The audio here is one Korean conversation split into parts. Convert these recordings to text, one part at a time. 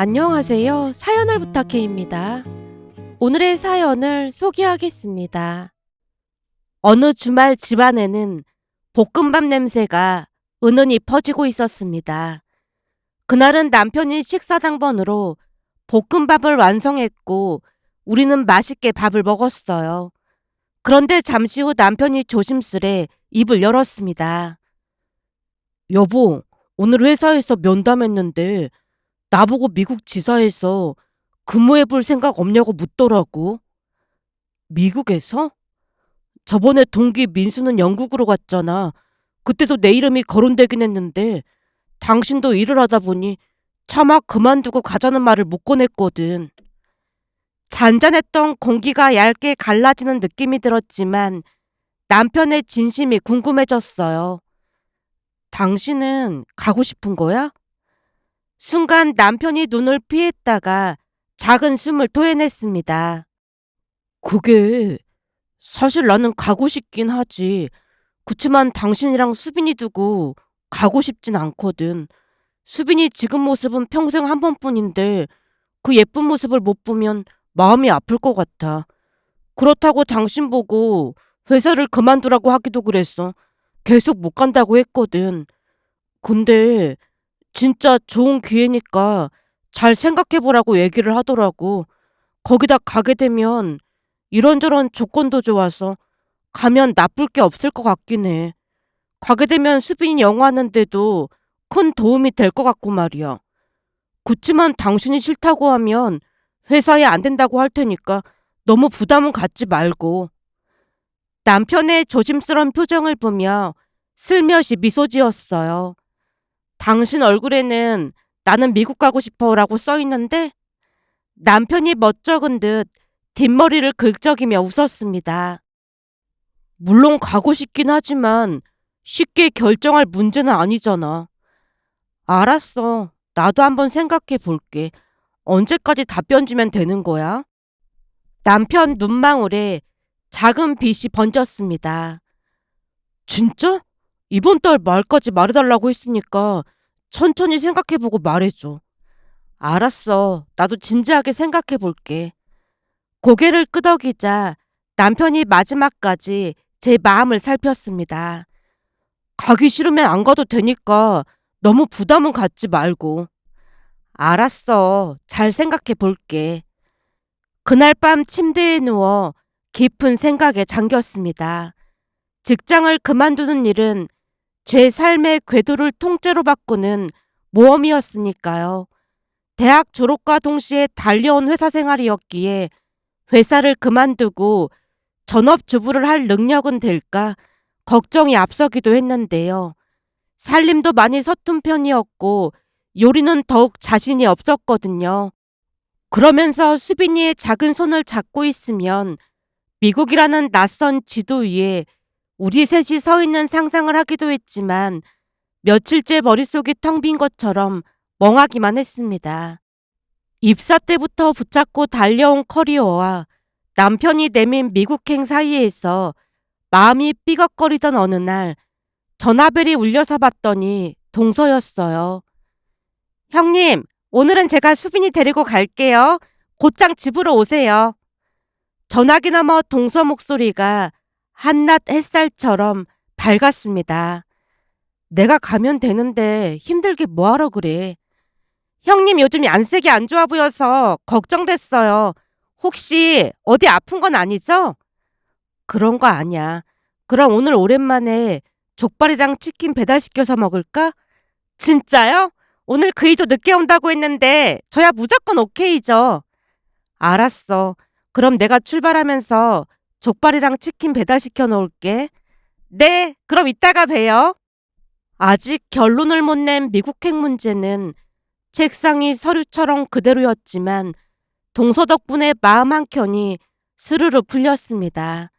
안녕하세요. 사연을 부탁해입니다. 오늘의 사연을 소개하겠습니다. 어느 주말 집안에는 볶음밥 냄새가 은은히 퍼지고 있었습니다. 그날은 남편이 식사 당번으로 볶음밥을 완성했고 우리는 맛있게 밥을 먹었어요. 그런데 잠시 후 남편이 조심스레 입을 열었습니다. 여보, 오늘 회사에서 면담했는데 나보고 미국 지사에서 근무해 볼 생각 없냐고 묻더라고. 미국에서? 저번에 동기 민수는 영국으로 갔잖아. 그때도 내 이름이 거론되긴 했는데 당신도 일을 하다 보니 차마 그만두고 가자는 말을 못 꺼냈거든. 잔잔했던 공기가 얇게 갈라지는 느낌이 들었지만 남편의 진심이 궁금해졌어요. 당신은 가고 싶은 거야? 순간 남편이 눈을 피했다가 작은 숨을 토해냈습니다. 그게 사실 나는 가고 싶긴 하지. 그치만 당신이랑 수빈이 두고 가고 싶진 않거든. 수빈이 지금 모습은 평생 한 번뿐인데 그 예쁜 모습을 못 보면 마음이 아플 것 같아. 그렇다고 당신 보고 회사를 그만두라고 하기도 그랬어. 계속 못 간다고 했거든. 근데 진짜 좋은 기회니까 잘 생각해보라고 얘기를 하더라고. 거기다 가게 되면 이런저런 조건도 좋아서 가면 나쁠 게 없을 것 같긴 해. 가게 되면 수빈이 영화하는데도 큰 도움이 될 것 같고 말이야. 그치만 당신이 싫다고 하면 회사에 안 된다고 할 테니까 너무 부담은 갖지 말고. 남편의 조심스런 표정을 보며 슬며시 미소 지었어요. 당신 얼굴에는 나는 미국 가고 싶어 라고 써 있는데 남편이 멋쩍은 듯 뒷머리를 긁적이며 웃었습니다. 물론 가고 싶긴 하지만 쉽게 결정할 문제는 아니잖아. 알았어. 나도 한번 생각해 볼게. 언제까지 답변 주면 되는 거야? 남편 눈망울에 작은 빛이 번졌습니다. 진짜? 이번 달 말까지 말해달라고 했으니까 천천히 생각해보고 말해줘. 알았어. 나도 진지하게 생각해볼게. 고개를 끄덕이자 남편이 마지막까지 제 마음을 살폈습니다. 가기 싫으면 안 가도 되니까 너무 부담은 갖지 말고. 알았어. 잘 생각해 볼게. 그날 밤 침대에 누워 깊은 생각에 잠겼습니다. 직장을 그만두는 일은 제 삶의 궤도를 통째로 바꾸는 모험이었으니까요. 대학 졸업과 동시에 달려온 회사 생활이었기에 회사를 그만두고 전업주부를 할 능력은 될까 걱정이 앞서기도 했는데요. 살림도 많이 서툰 편이었고 요리는 더욱 자신이 없었거든요. 그러면서 수빈이의 작은 손을 잡고 있으면 미국이라는 낯선 지도 위에 우리 셋이 서 있는 상상을 하기도 했지만 며칠째 머릿속이 텅 빈 것처럼 멍하기만 했습니다. 입사 때부터 붙잡고 달려온 커리어와 남편이 내민 미국행 사이에서 마음이 삐걱거리던 어느 날 전화벨이 울려서 봤더니 동서였어요. 형님, 오늘은 제가 수빈이 데리고 갈게요. 곧장 집으로 오세요. 전화기 너머 동서 목소리가 한낮 햇살처럼 밝았습니다. 내가 가면 되는데 힘들게 뭐하러 그래. 형님 요즘 안색이 안 좋아 보여서 걱정됐어요. 혹시 어디 아픈 건 아니죠? 그런 거 아니야. 그럼 오늘 오랜만에 족발이랑 치킨 배달시켜서 먹을까? 진짜요? 오늘 그이도 늦게 온다고 했는데 저야 무조건 오케이죠. 알았어. 그럼 내가 출발하면서 족발이랑 치킨 배달시켜 놓을게. 네, 그럼 이따가 봬요. 아직 결론을 못 낸 미국행 문제는 책상이 서류처럼 그대로였지만 동서 덕분에 마음 한켠이 스르르 풀렸습니다.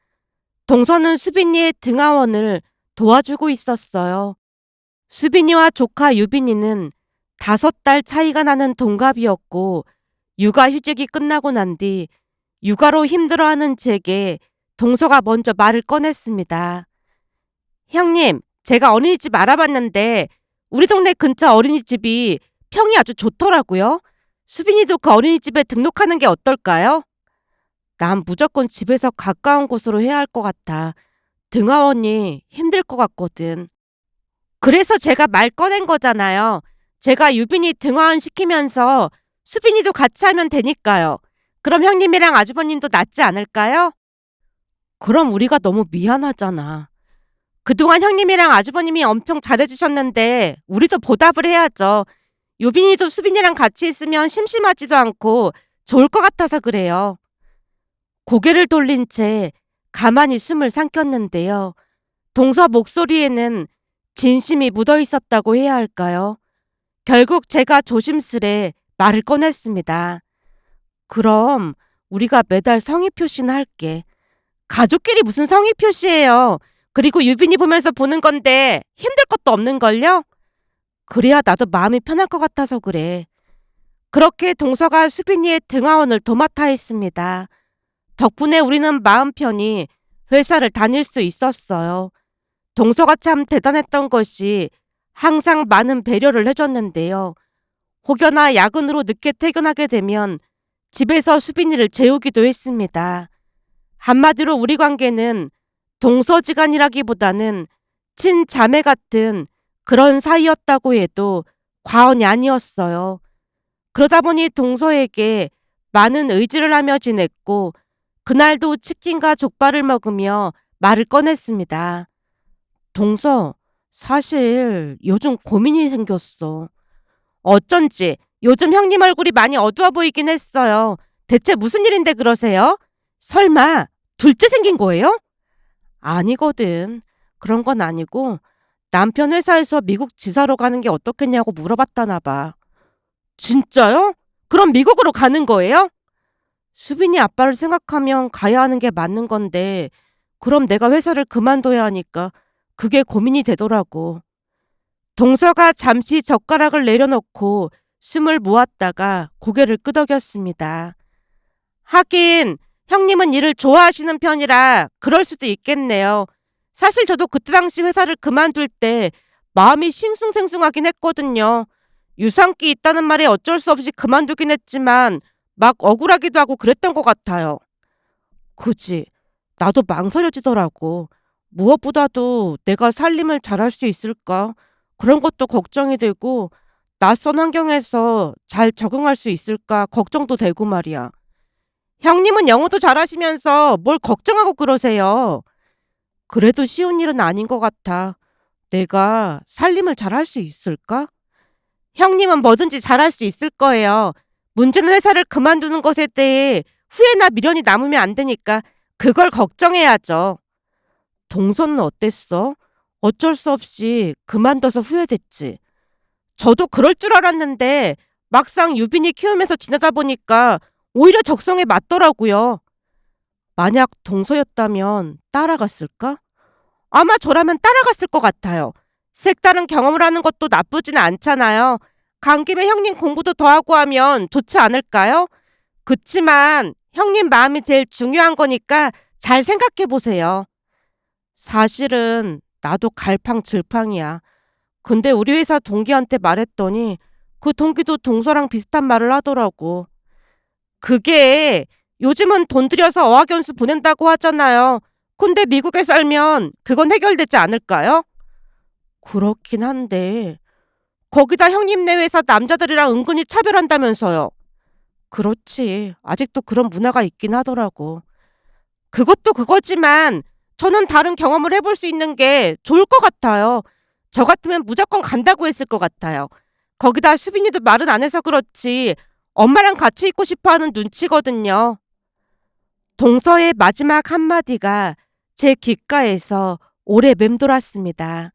동서는 수빈이의 등하원을 도와주고 있었어요. 수빈이와 조카 유빈이는 다섯 달 차이가 나는 동갑이었고 육아휴직이 끝나고 난 뒤 육아로 힘들어하는 제게 동서가 먼저 말을 꺼냈습니다. 형님, 제가 어린이집 알아봤는데 우리 동네 근처 어린이집이 평이 아주 좋더라고요. 수빈이도 그 어린이집에 등록하는 게 어떨까요? 난 무조건 집에서 가까운 곳으로 해야 할 것 같아. 등하원이 힘들 것 같거든. 그래서 제가 말 꺼낸 거잖아요. 제가 유빈이 등하원 시키면서 수빈이도 같이 하면 되니까요. 그럼 형님이랑 아주버님도 낫지 않을까요? 그럼 우리가 너무 미안하잖아. 그동안 형님이랑 아주버님이 엄청 잘해주셨는데 우리도 보답을 해야죠. 유빈이도 수빈이랑 같이 있으면 심심하지도 않고 좋을 것 같아서 그래요. 고개를 돌린 채 가만히 숨을 삼켰는데요. 동서 목소리에는 진심이 묻어 있었다고 해야 할까요? 결국 제가 조심스레 말을 꺼냈습니다. 그럼 우리가 매달 성의 표시나 할게. 가족끼리 무슨 성의 표시예요? 그리고 유빈이 보면서 보는 건데 힘들 것도 없는걸요? 그래야 나도 마음이 편할 것 같아서 그래. 그렇게 동서가 수빈이의 등하원을 도맡아 했습니다. 덕분에 우리는 마음 편히 회사를 다닐 수 있었어요. 동서가 참 대단했던 것이 항상 많은 배려를 해줬는데요. 혹여나 야근으로 늦게 퇴근하게 되면 집에서 수빈이를 재우기도 했습니다. 한마디로 우리 관계는 동서지간이라기보다는 친자매 같은 그런 사이였다고 해도 과언이 아니었어요. 그러다 보니 동서에게 많은 의지를 하며 지냈고 그날도 치킨과 족발을 먹으며 말을 꺼냈습니다. 동서, 사실 요즘 고민이 생겼어. 어쩐지 요즘 형님 얼굴이 많이 어두워 보이긴 했어요. 대체 무슨 일인데 그러세요? 설마 둘째 생긴 거예요? 아니거든. 그런 건 아니고 남편 회사에서 미국 지사로 가는 게 어떻겠냐고 물어봤다나 봐. 진짜요? 그럼 미국으로 가는 거예요? 수빈이 아빠를 생각하면 가야 하는 게 맞는 건데 그럼 내가 회사를 그만둬야 하니까 그게 고민이 되더라고. 동서가 잠시 젓가락을 내려놓고 숨을 모았다가 고개를 끄덕였습니다. 하긴 형님은 일을 좋아하시는 편이라 그럴 수도 있겠네요. 사실 저도 그때 당시 회사를 그만둘 때 마음이 싱숭생숭하긴 했거든요. 유산기 있다는 말에 어쩔 수 없이 그만두긴 했지만 막 억울하기도 하고 그랬던 것 같아요. 그지. 나도 망설여지더라고. 무엇보다도 내가 살림을 잘할 수 있을까? 그런 것도 걱정이 되고 낯선 환경에서 잘 적응할 수 있을까 걱정도 되고 말이야. 형님은 영어도 잘하시면서 뭘 걱정하고 그러세요. 그래도 쉬운 일은 아닌 것 같아. 내가 살림을 잘할 수 있을까? 형님은 뭐든지 잘할 수 있을 거예요. 문제는 회사를 그만두는 것에 대해 후회나 미련이 남으면 안 되니까 그걸 걱정해야죠. 동서는 어땠어? 어쩔 수 없이 그만둬서 후회됐지. 저도 그럴 줄 알았는데 막상 유빈이 키우면서 지내다 보니까 오히려 적성에 맞더라고요. 만약 동서였다면 따라갔을까? 아마 저라면 따라갔을 것 같아요. 색다른 경험을 하는 것도 나쁘지는 않잖아요. 간 김에 형님 공부도 더 하고 하면 좋지 않을까요? 그치만 형님 마음이 제일 중요한 거니까 잘 생각해 보세요. 사실은 나도 갈팡질팡이야. 근데 우리 회사 동기한테 말했더니 그 동기도 동서랑 비슷한 말을 하더라고. 그게 요즘은 돈 들여서 어학연수 보낸다고 하잖아요. 근데 미국에 살면 그건 해결되지 않을까요? 그렇긴 한데 거기다 형님네 회사 남자들이랑 은근히 차별한다면서요. 그렇지. 아직도 그런 문화가 있긴 하더라고. 그것도 그거지만 저는 다른 경험을 해볼 수 있는 게 좋을 것 같아요. 저 같으면 무조건 간다고 했을 것 같아요. 거기다 수빈이도 말은 안 해서 그렇지 엄마랑 같이 있고 싶어 하는 눈치거든요. 동서의 마지막 한마디가 제 귓가에서 오래 맴돌았습니다.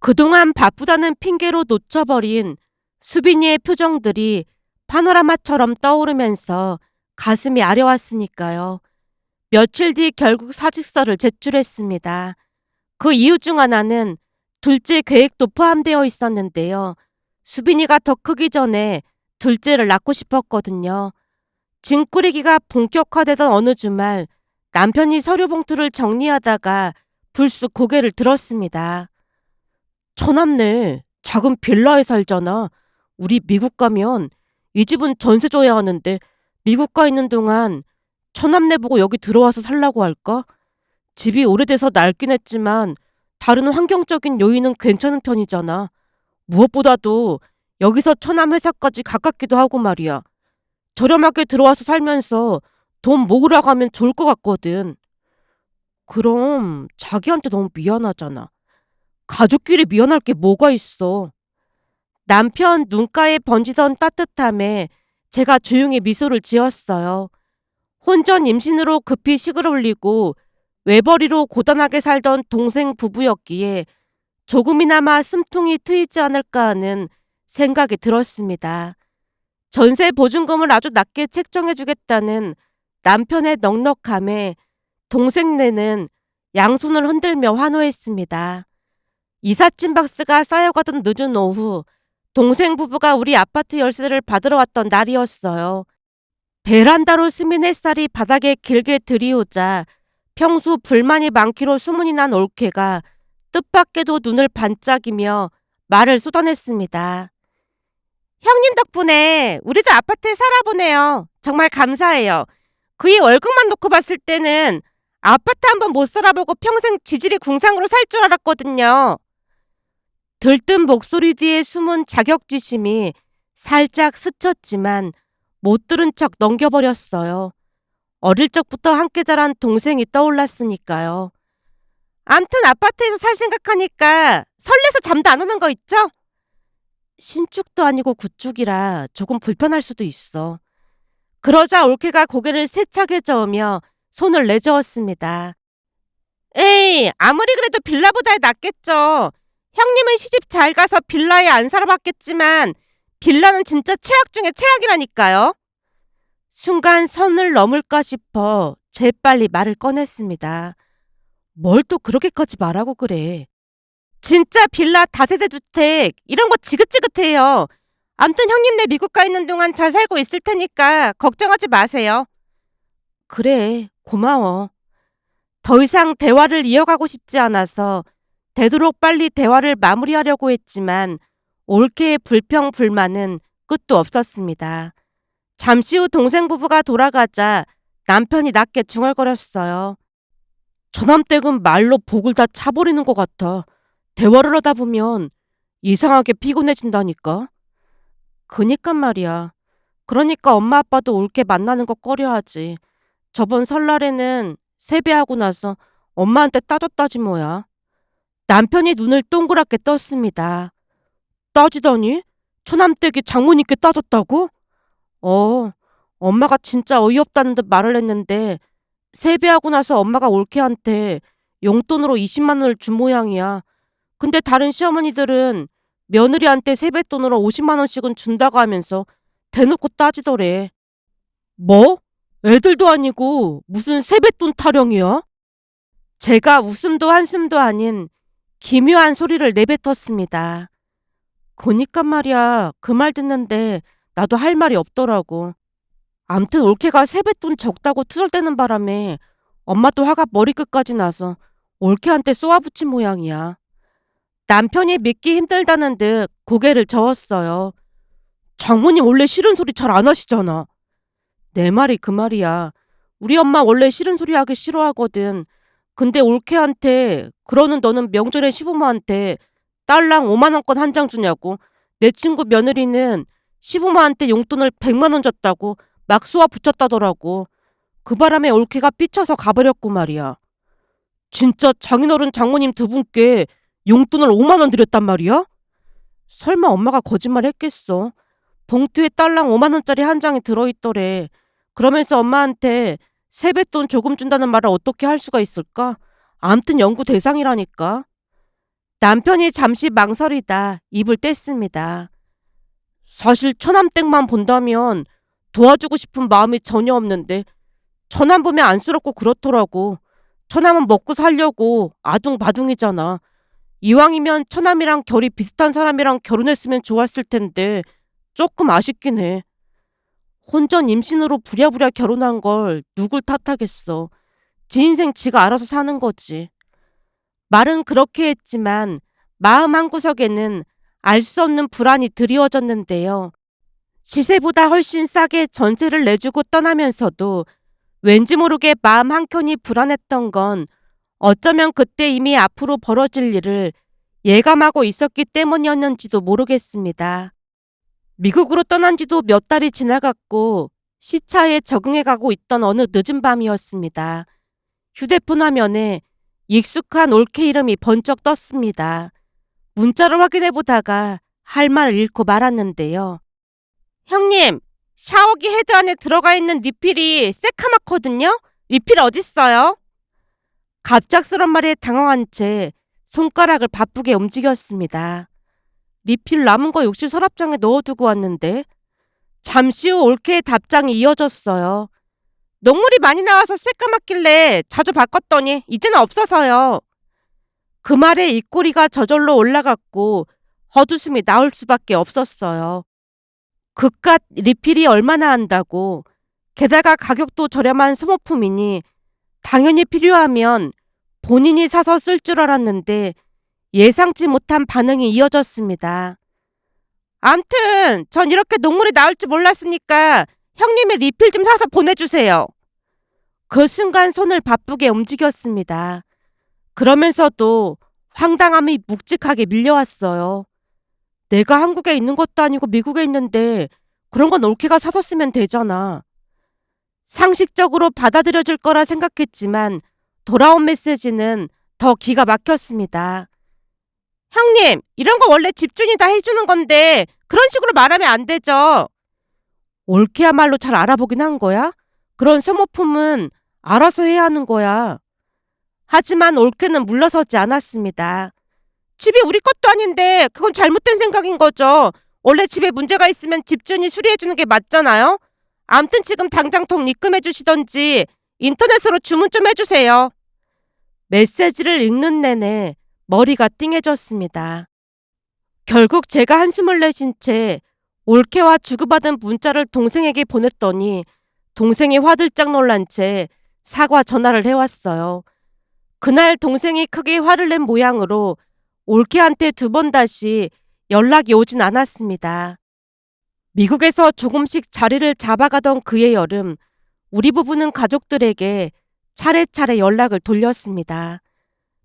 그동안 바쁘다는 핑계로 놓쳐버린 수빈이의 표정들이 파노라마처럼 떠오르면서 가슴이 아려왔으니까요. 며칠 뒤 결국 사직서를 제출했습니다. 그 이유 중 하나는 둘째 계획도 포함되어 있었는데요. 수빈이가 더 크기 전에 둘째를 낳고 싶었거든요. 짐 꾸리기가 본격화되던 어느 주말 남편이 서류 봉투를 정리하다가 불쑥 고개를 들었습니다. 처남네 작은 빌라에 살잖아. 우리 미국 가면 이 집은 전세 줘야 하는데 미국 가 있는 동안 처남네 보고 여기 들어와서 살라고 할까? 집이 오래돼서 낡긴 했지만 다른 환경적인 요인은 괜찮은 편이잖아. 무엇보다도 여기서 처남 회사까지 가깝기도 하고 말이야. 저렴하게 들어와서 살면서 돈 모으라고 하면 좋을 것 같거든. 그럼 자기한테 너무 미안하잖아. 가족끼리 미안할 게 뭐가 있어. 남편 눈가에 번지던 따뜻함에 제가 조용히 미소를 지었어요. 혼전 임신으로 급히 식을 올리고 외벌이로 고단하게 살던 동생 부부였기에 조금이나마 숨통이 트이지 않을까 하는 생각이 들었습니다. 전세 보증금을 아주 낮게 책정해주겠다는 남편의 넉넉함에 동생네는 양손을 흔들며 환호했습니다. 이삿짐 박스가 쌓여가던 늦은 오후 동생 부부가 우리 아파트 열쇠를 받으러 왔던 날이었어요. 베란다로 스민 햇살이 바닥에 길게 들이오자 평소 불만이 많기로 소문이 난 올케가 뜻밖에도 눈을 반짝이며 말을 쏟아냈습니다. 형님 덕분에 우리도 아파트에 살아보네요. 정말 감사해요. 그의 월급만 놓고 봤을 때는 아파트 한 번 못 살아보고 평생 지질이 궁상으로 살 줄 알았거든요. 들뜬 목소리 뒤에 숨은 자격지심이 살짝 스쳤지만 못 들은 척 넘겨버렸어요. 어릴 적부터 함께 자란 동생이 떠올랐으니까요. 암튼 아파트에서 살 생각하니까 설레서 잠도 안 오는 거 있죠? 신축도 아니고 구축이라 조금 불편할 수도 있어. 그러자 올케가 고개를 세차게 저으며 손을 내저었습니다. 에이, 아무리 그래도 빌라보다 낫겠죠. 형님은 시집 잘 가서 빌라에 안 살아봤겠지만 빌라는 진짜 최악 중에 최악이라니까요. 순간 선을 넘을까 싶어 재빨리 말을 꺼냈습니다. 뭘 또 그렇게까지 말하고 그래. 진짜 빌라 다세대 주택 이런 거 지긋지긋해요. 암튼 형님네 미국 가 있는 동안 잘 살고 있을 테니까 걱정하지 마세요. 그래, 고마워. 더 이상 대화를 이어가고 싶지 않아서 되도록 빨리 대화를 마무리하려고 했지만 올케의 불평 불만은 끝도 없었습니다. 잠시 후 동생 부부가 돌아가자 남편이 낮게 중얼거렸어요. 저남댁은 말로 복을 다 차버리는 것 같아. 대화를 하다 보면 이상하게 피곤해진다니까. 그니까 말이야. 그러니까 엄마 아빠도 올게 만나는 거 꺼려하지. 저번 설날에는 세배하고 나서 엄마한테 따졌다지 뭐야. 남편이 눈을 동그랗게 떴습니다. 따지다니? 처남댁이 장모님께 따졌다고? 어, 엄마가 진짜 어이없다는 듯 말을 했는데 세배하고 나서 엄마가 올케한테 용돈으로 20만 원을 준 모양이야. 근데 다른 시어머니들은 며느리한테 세뱃돈으로 50만 원씩은 준다고 하면서 대놓고 따지더래. 뭐? 애들도 아니고 무슨 세뱃돈 타령이야? 제가 웃음도 한숨도 아닌 기묘한 소리를 내뱉었습니다. 그니까 말이야. 그 말 듣는데 나도 할 말이 없더라고. 암튼 올케가 세뱃돈 적다고 투덜대는 바람에 엄마도 화가 머리끝까지 나서 올케한테 쏘아붙인 모양이야. 남편이 믿기 힘들다는 듯 고개를 저었어요. 장모님 원래 싫은 소리 잘 안 하시잖아. 내 말이 그 말이야. 우리 엄마 원래 싫은 소리 하기 싫어하거든. 근데 올케한테 그러는 너는 명절에 시부모한테 딸랑 5만 원권 한 장 주냐고. 내 친구 며느리는 시부모한테 용돈을 100만 원 줬다고 막 쏘아 붙였다더라고. 그 바람에 올케가 삐쳐서 가버렸고 말이야. 진짜 장인어른 장모님 두 분께 용돈을 5만 원 드렸단 말이야? 설마 엄마가 거짓말 했겠어. 봉투에 딸랑 5만 원짜리 한 장이 들어있더래. 그러면서 엄마한테 세뱃돈 조금 준다는 말을 어떻게 할 수가 있을까? 암튼 연구 대상이라니까. 남편이 잠시 망설이다 입을 뗐습니다. 사실 처남댁만 본다면 도와주고 싶은 마음이 전혀 없는데 처남 보면 안쓰럽고 그렇더라고. 처남은 먹고 살려고 아둥바둥이잖아. 이왕이면 처남이랑 결이 비슷한 사람이랑 결혼했으면 좋았을 텐데 조금 아쉽긴 해. 혼전 임신으로 부랴부랴 결혼한 걸 누굴 탓하겠어. 지 인생 지가 알아서 사는 거지. 말은 그렇게 했지만 마음 한구석에는 알 수 없는 불안이 드리워졌는데요. 시세보다 훨씬 싸게 전세를 내주고 떠나면서도 왠지 모르게 마음 한켠이 불안했던 건 어쩌면 그때 이미 앞으로 벌어질 일을 예감하고 있었기 때문이었는지도 모르겠습니다. 미국으로 떠난 지도 몇 달이 지나갔고 시차에 적응해 가고 있던 어느 늦은 밤이었습니다. 휴대폰 화면에 익숙한 올케 이름이 번쩍 떴습니다. 문자를 확인해 보다가 할 말을 잃고 말았는데요. 형님, 샤워기 헤드 안에 들어가 있는 리필이 새카맣거든요? 리필 어딨어요? 갑작스런 말에 당황한 채 손가락을 바쁘게 움직였습니다. 리필 남은 거 욕실 서랍장에 넣어두고 왔는데 잠시 후 올케의 답장이 이어졌어요. 녹물이 많이 나와서 새까맣길래 자주 바꿨더니 이제는 없어서요. 그 말에 입꼬리가 저절로 올라갔고 헛웃음이 나올 수밖에 없었어요. 그깟 리필이 얼마나 한다고 게다가 가격도 저렴한 소모품이니 당연히 필요하면 본인이 사서 쓸 줄 알았는데 예상치 못한 반응이 이어졌습니다. 암튼 전 이렇게 녹물이 나올 줄 몰랐으니까 형님의 리필 좀 사서 보내주세요. 그 순간 손을 바쁘게 움직였습니다. 그러면서도 황당함이 묵직하게 밀려왔어요. 내가 한국에 있는 것도 아니고 미국에 있는데 그런 건 올케가 사서 쓰면 되잖아. 상식적으로 받아들여질 거라 생각했지만 돌아온 메시지는 더 기가 막혔습니다. 형님, 이런 거 원래 집주인이 다 해주는 건데 그런 식으로 말하면 안 되죠. 올케야말로 잘 알아보긴 한 거야? 그런 소모품은 알아서 해야 하는 거야. 하지만 올케는 물러서지 않았습니다. 집이 우리 것도 아닌데 그건 잘못된 생각인 거죠. 원래 집에 문제가 있으면 집주인이 수리해주는 게 맞잖아요. 암튼 지금 당장 돈 입금해 주시던지 인터넷으로 주문 좀 해주세요. 메시지를 읽는 내내 머리가 띵해졌습니다. 결국 제가 한숨을 내쉰 채 올케와 주고받은 문자를 동생에게 보냈더니 동생이 화들짝 놀란 채 사과 전화를 해왔어요. 그날 동생이 크게 화를 낸 모양으로 올케한테 두 번 다시 연락이 오진 않았습니다. 미국에서 조금씩 자리를 잡아가던 그의 여름, 우리 부부는 가족들에게 차례차례 연락을 돌렸습니다.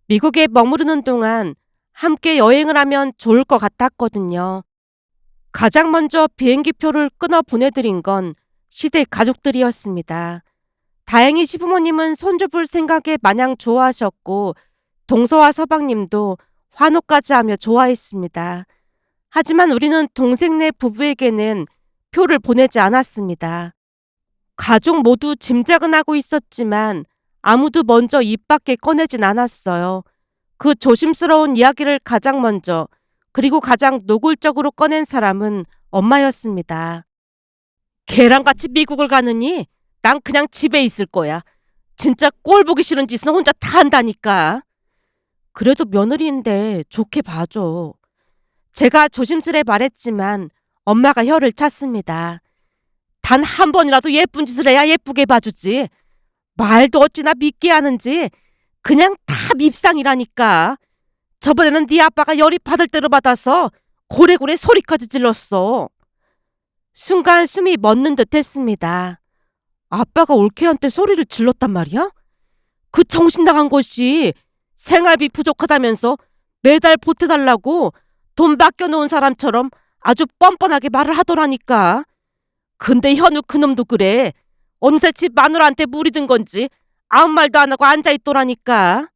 미국에 머무르는 동안 함께 여행을 하면 좋을 것 같았거든요. 가장 먼저 비행기표를 끊어 보내드린 건 시댁 가족들이었습니다. 다행히 시부모님은 손주 볼 생각에 마냥 좋아하셨고 동서와 서방님도 환호까지 하며 좋아했습니다. 하지만 우리는 동생 네 부부에게는 표를 보내지 않았습니다. 가족 모두 짐작은 하고 있었지만 아무도 먼저 입 밖에 꺼내진 않았어요. 그 조심스러운 이야기를 가장 먼저 그리고 가장 노골적으로 꺼낸 사람은 엄마였습니다. 걔랑같이 미국을 가느니 난 그냥 집에 있을 거야. 진짜 꼴 보기 싫은 짓은 혼자 다 한다니까. 그래도 며느리인데 좋게 봐줘. 제가 조심스레 말했지만 엄마가 혀를 찼습니다. 단 한 번이라도 예쁜 짓을 해야 예쁘게 봐주지. 말도 어찌나 믿게 하는지 그냥 다 밉상이라니까. 저번에는 네 아빠가 열이 받을 대로 받아서 고래고래 소리까지 질렀어. 순간 숨이 멎는 듯 했습니다. 아빠가 올케한테 소리를 질렀단 말이야? 그 정신 나간 것이 생활비 부족하다면서 매달 보태달라고 돈 맡겨놓은 사람처럼 아주 뻔뻔하게 말을 하더라니까. 근데 현우 그놈도 그래. 어느새 집 마누라한테 물이 든 건지 아무 말도 안 하고 앉아있더라니까.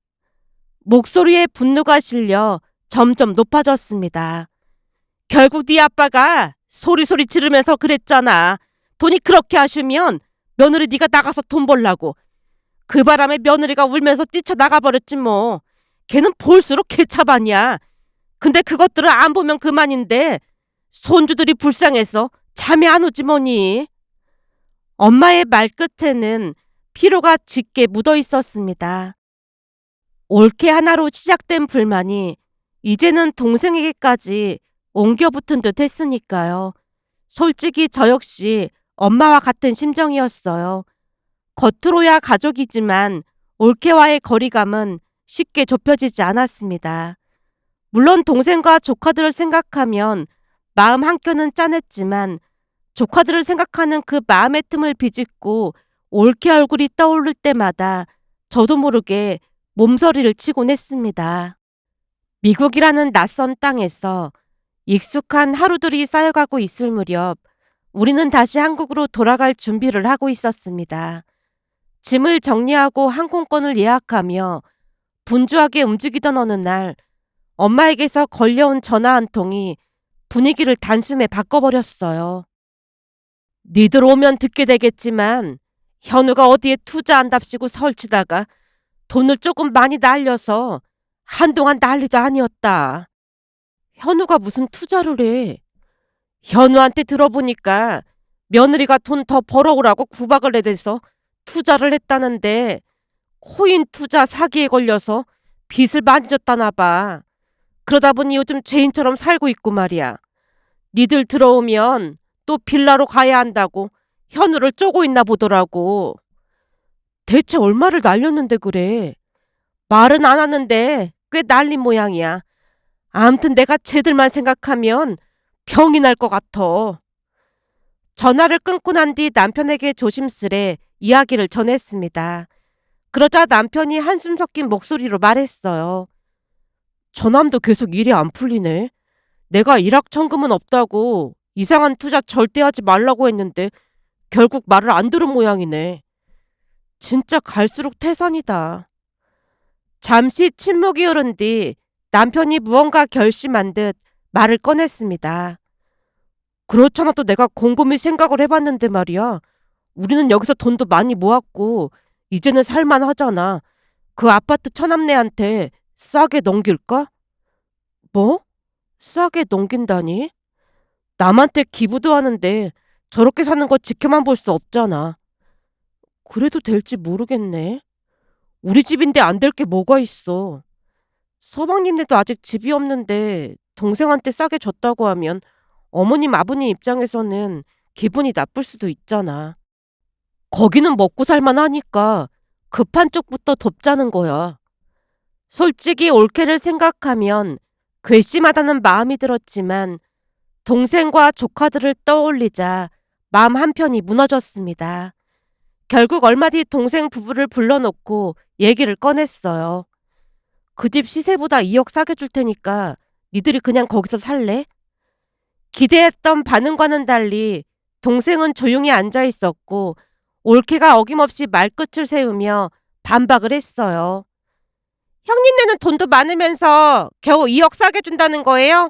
목소리에 분노가 실려 점점 높아졌습니다. 결국 네 아빠가 소리소리 지르면서 그랬잖아. 돈이 그렇게 아쉬우면 며느리 네가 나가서 돈 벌라고. 그 바람에 며느리가 울면서 뛰쳐나가 버렸지 뭐. 걔는 볼수록 개차반이야. 근데 그것들을 안 보면 그만인데 손주들이 불쌍해서 잠이 안 오지 뭐니. 엄마의 말 끝에는 피로가 짙게 묻어 있었습니다. 올케 하나로 시작된 불만이 이제는 동생에게까지 옮겨 붙은 듯 했으니까요. 솔직히 저 역시 엄마와 같은 심정이었어요. 겉으로야 가족이지만 올케와의 거리감은 쉽게 좁혀지지 않았습니다. 물론 동생과 조카들을 생각하면 마음 한켠은 짠했지만 조카들을 생각하는 그 마음의 틈을 비집고 올케 얼굴이 떠오를 때마다 저도 모르게 몸서리를 치곤 했습니다. 미국이라는 낯선 땅에서 익숙한 하루들이 쌓여가고 있을 무렵 우리는 다시 한국으로 돌아갈 준비를 하고 있었습니다. 짐을 정리하고 항공권을 예약하며 분주하게 움직이던 어느 날 엄마에게서 걸려온 전화 한 통이 분위기를 단숨에 바꿔버렸어요. 니들 오면 듣게 되겠지만 현우가 어디에 투자한답시고 설치다가 돈을 조금 많이 날려서 한동안 난리도 아니었다. 현우가 무슨 투자를 해. 현우한테 들어보니까 며느리가 돈 더 벌어오라고 구박을 해대서 투자를 했다는데 코인 투자 사기에 걸려서 빚을 많이 졌다나 봐. 그러다 보니 요즘 죄인처럼 살고 있고 말이야. 니들 들어오면 또 빌라로 가야 한다고 현우를 쪼고 있나 보더라고. 대체 얼마를 날렸는데 그래? 말은 안 하는데 꽤 날린 모양이야. 암튼 내가 쟤들만 생각하면 병이 날 것 같아. 전화를 끊고 난 뒤 남편에게 조심스레 이야기를 전했습니다. 그러자 남편이 한숨 섞인 목소리로 말했어요. 저남도 계속 일이 안 풀리네. 내가 일확천금은 없다고 이상한 투자 절대 하지 말라고 했는데 결국 말을 안 들은 모양이네. 진짜 갈수록 태산이다. 잠시 침묵이 흐른 뒤 남편이 무언가 결심한 듯 말을 꺼냈습니다. 그렇잖아 도 내가 곰곰이 생각을 해봤는데 말이야. 우리는 여기서 돈도 많이 모았고 이제는 살만 하잖아. 그 아파트 처남네한테 싸게 넘길까? 뭐? 싸게 넘긴다니? 남한테 기부도 하는데 저렇게 사는 거 지켜만 볼 수 없잖아. 그래도 될지 모르겠네. 우리 집인데 안 될 게 뭐가 있어. 서방님네도 아직 집이 없는데 동생한테 싸게 줬다고 하면 어머님 아버님 입장에서는 기분이 나쁠 수도 있잖아. 거기는 먹고 살만 하니까 급한 쪽부터 돕자는 거야. 솔직히 올케를 생각하면 괘씸하다는 마음이 들었지만 동생과 조카들을 떠올리자 마음 한편이 무너졌습니다. 결국 얼마 뒤 동생 부부를 불러놓고 얘기를 꺼냈어요. 그 집 시세보다 2억 싸게 줄 테니까 니들이 그냥 거기서 살래? 기대했던 반응과는 달리 동생은 조용히 앉아 있었고 올케가 어김없이 말끝을 세우며 반박을 했어요. 형님네는 돈도 많으면서 겨우 2억 싸게 준다는 거예요?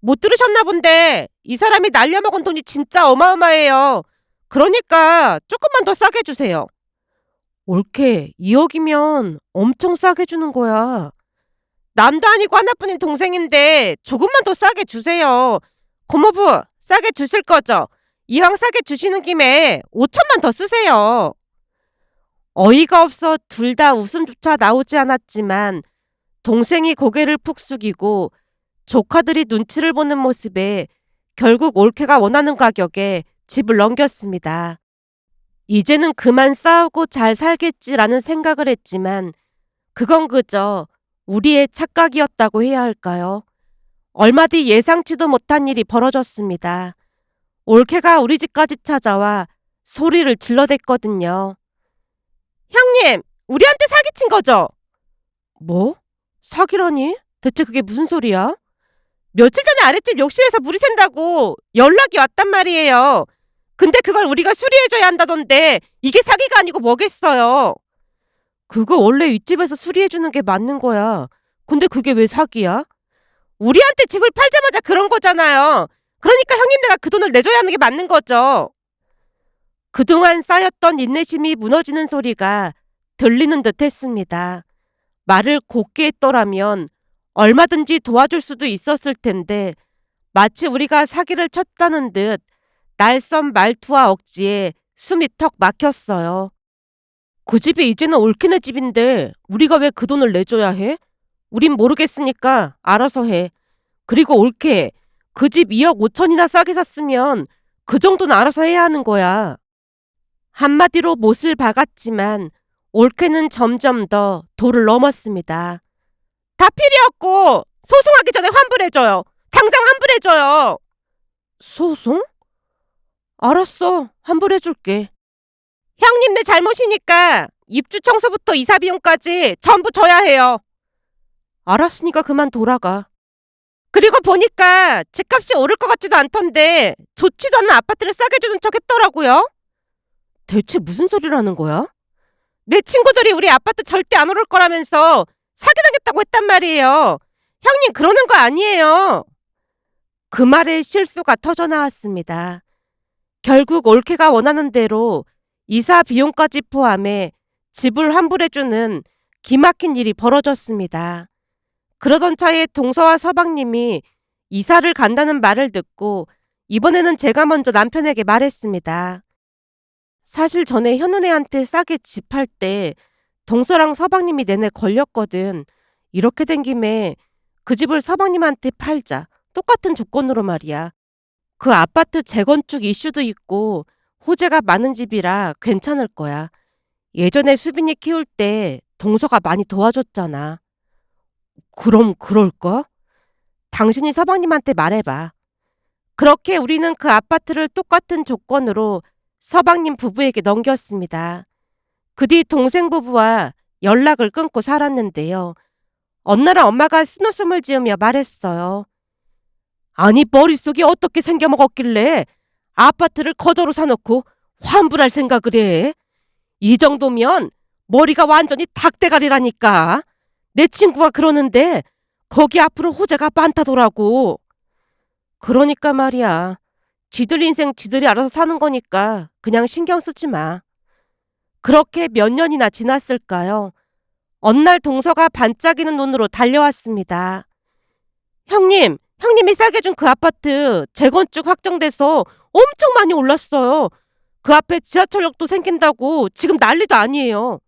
못 들으셨나 본데 이 사람이 날려먹은 돈이 진짜 어마어마해요. 그러니까 조금만 더 싸게 주세요. 올케 2억이면 엄청 싸게 주는 거야. 남도 아니고 하나뿐인 동생인데 조금만 더 싸게 주세요. 고모부 싸게 주실 거죠? 이왕 싸게 주시는 김에 5천만 더 쓰세요. 어이가 없어 둘 다 웃음조차 나오지 않았지만 동생이 고개를 푹 숙이고 조카들이 눈치를 보는 모습에 결국 올케가 원하는 가격에 집을 넘겼습니다. 이제는 그만 싸우고 잘 살겠지라는 생각을 했지만 그건 그저 우리의 착각이었다고 해야 할까요? 얼마 뒤 예상치도 못한 일이 벌어졌습니다. 올케가 우리 집까지 찾아와 소리를 질러댔거든요. 형님, 우리한테 사기친 거죠? 뭐? 사기라니? 대체 그게 무슨 소리야? 며칠 전에 아랫집 욕실에서 물이 샌다고 연락이 왔단 말이에요. 근데 그걸 우리가 수리해줘야 한다던데 이게 사기가 아니고 뭐겠어요. 그거 원래 윗집에서 수리해주는 게 맞는 거야. 근데 그게 왜 사기야? 우리한테 집을 팔자마자 그런 거잖아요. 그러니까 형님 네가 그 돈을 내줘야 하는 게 맞는 거죠. 그동안 쌓였던 인내심이 무너지는 소리가 들리는 듯 했습니다. 말을 곱게 했더라면 얼마든지 도와줄 수도 있었을 텐데 마치 우리가 사기를 쳤다는 듯 날선 말투와 억지에 숨이 턱 막혔어요. 그 집이 이제는 올키네 집인데 우리가 왜 그 돈을 내줘야 해? 우린 모르겠으니까 알아서 해. 그리고 올케 그 집 2억 5천이나 싸게 샀으면 그 정도는 알아서 해야 하는 거야. 한마디로 못을 박았지만 올케는 점점 더 도를 넘었습니다. 다 필요 없고 소송하기 전에 환불해줘요. 당장 환불해줘요. 소송? 알았어. 환불해줄게. 형님 네 잘못이니까 입주 청소부터 이사 비용까지 전부 져야 해요. 알았으니까 그만 돌아가. 그리고 보니까 집값이 오를 것 같지도 않던데 좋지도 않은 아파트를 싸게 주는 척 했더라고요. 대체 무슨 소리라는 거야? 내 친구들이 우리 아파트 절대 안 오를 거라면서 사기당했다고 했단 말이에요. 형님 그러는 거 아니에요. 그 말에 실수가 터져 나왔습니다. 결국 올케가 원하는 대로 이사 비용까지 포함해 집을 환불해주는 기막힌 일이 벌어졌습니다. 그러던 차에 동서와 서방님이 이사를 간다는 말을 듣고 이번에는 제가 먼저 남편에게 말했습니다. 사실 전에 현은애한테 싸게 집 할 때 동서랑 서방님이 내내 걸렸거든. 이렇게 된 김에 그 집을 서방님한테 팔자. 똑같은 조건으로 말이야. 그 아파트 재건축 이슈도 있고 호재가 많은 집이라 괜찮을 거야. 예전에 수빈이 키울 때 동서가 많이 도와줬잖아. 그럼 그럴까? 당신이 서방님한테 말해봐. 그렇게 우리는 그 아파트를 똑같은 조건으로 서방님 부부에게 넘겼습니다. 그 뒤 동생 부부와 연락을 끊고 살았는데요. 어느 날 엄마가 쓴웃음을 지으며 말했어요. 아니 머릿속이 어떻게 생겨먹었길래 아파트를 거저로 사놓고 환불할 생각을 해? 이 정도면 머리가 완전히 닭대가리라니까. 내 친구가 그러는데 거기 앞으로 호재가 많다더라고. 그러니까 말이야. 지들 인생 지들이 알아서 사는 거니까 그냥 신경 쓰지 마. 그렇게 몇 년이나 지났을까요? 어느 날 동서가 반짝이는 눈으로 달려왔습니다. 형님, 형님이 싸게 준 그 아파트 재건축 확정돼서 엄청 많이 올랐어요. 그 앞에 지하철역도 생긴다고 지금 난리도 아니에요.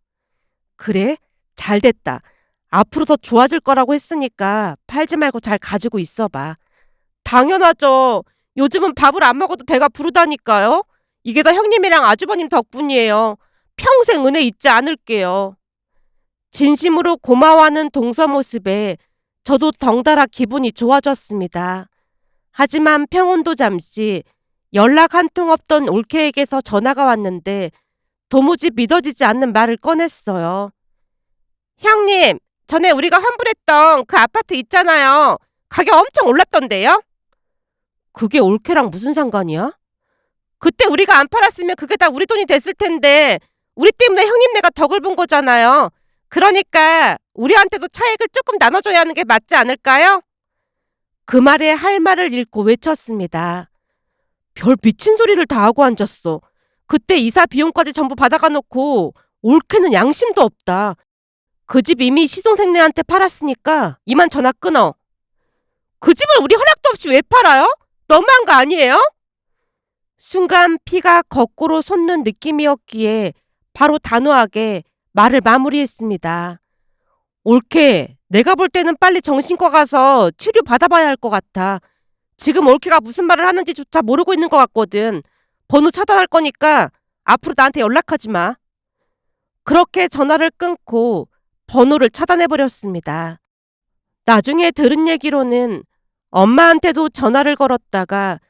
그래? 잘 됐다. 앞으로 더 좋아질 거라고 했으니까 팔지 말고 잘 가지고 있어봐. 당연하죠. 요즘은 밥을 안 먹어도 배가 부르다니까요. 이게 다 형님이랑 아주버님 덕분이에요. 평생 은혜 잊지 않을게요. 진심으로 고마워하는 동서 모습에 저도 덩달아 기분이 좋아졌습니다. 하지만 평온도 잠시 연락 한 통 없던 올케에게서 전화가 왔는데 도무지 믿어지지 않는 말을 꺼냈어요. 형님, 전에 우리가 환불했던 그 아파트 있잖아요. 가격 엄청 올랐던데요? 그게 올케랑 무슨 상관이야? 그때 우리가 안 팔았으면 그게 다 우리 돈이 됐을 텐데 우리 때문에 형님네가 덕을 본 거잖아요. 그러니까 우리한테도 차액을 조금 나눠줘야 하는 게 맞지 않을까요? 그 말에 할 말을 잃고 외쳤습니다. 별 미친 소리를 다 하고 앉았어. 그때 이사 비용까지 전부 받아가 놓고 올케는 양심도 없다. 그 집 이미 시동생네한테 팔았으니까 이만 전화 끊어. 그 집을 우리 허락도 없이 왜 팔아요? 너무한 거 아니에요? 순간 피가 거꾸로 솟는 느낌이었기에 바로 단호하게 말을 마무리했습니다. 올케, 내가 볼 때는 빨리 정신과 가서 치료 받아봐야 할 것 같아. 지금 올케가 무슨 말을 하는지조차 모르고 있는 것 같거든. 번호 차단할 거니까 앞으로 나한테 연락하지 마. 그렇게 전화를 끊고 번호를 차단해버렸습니다. 나중에 들은 얘기로는 엄마한테도 전화를 걸었다가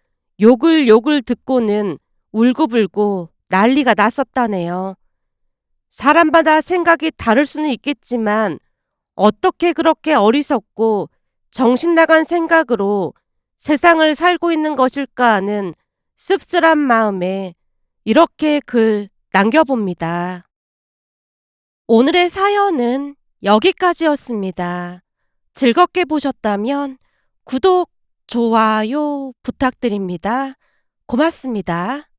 욕을 욕을 듣고는 울고불고 난리가 났었다네요. 사람마다 생각이 다를 수는 있겠지만 어떻게 그렇게 어리석고 정신 나간 생각으로 세상을 살고 있는 것일까 하는 씁쓸한 마음에 이렇게 글 남겨봅니다. 오늘의 사연은 여기까지였습니다. 즐겁게 보셨다면 구독, 좋아요 부탁드립니다. 고맙습니다.